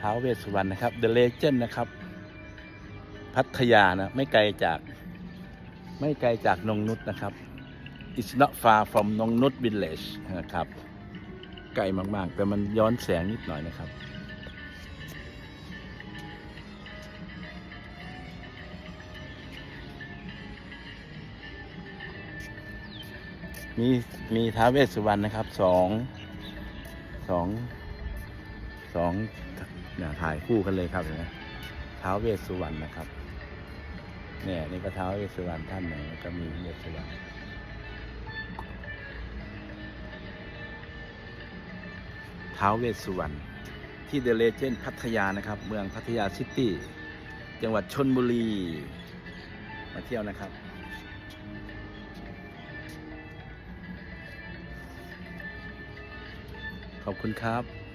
ท้าวเวสสุวรรณนะครับ The Legend นะครับ พัทยานะไม่ไกลจากไม่ไกลจากนงนุษนะครับ It's not far from นงนุษ Village นะครับไกลมาก ๆ แต่มันย้อนแสงนิดหน่อยนะครับ มีมีท้าวเวสสุวรรณนะครับสองสองสอง เนี่ยถ่ายคู่กันเลยครับเห็นไหมท้าวเวสสุวรรณนะครับ เนี่ยนี่ก็ท้าวเวสสุวรรณท่านหนึ่งก็มีเวสสุวรรณท้าวเวสสุวรรณที่เดลเจนพัทยานะครับ เมืองพัทยาซิตี้จังหวัดชนบุรี มาเที่ยวนะครับขอบคุณครับ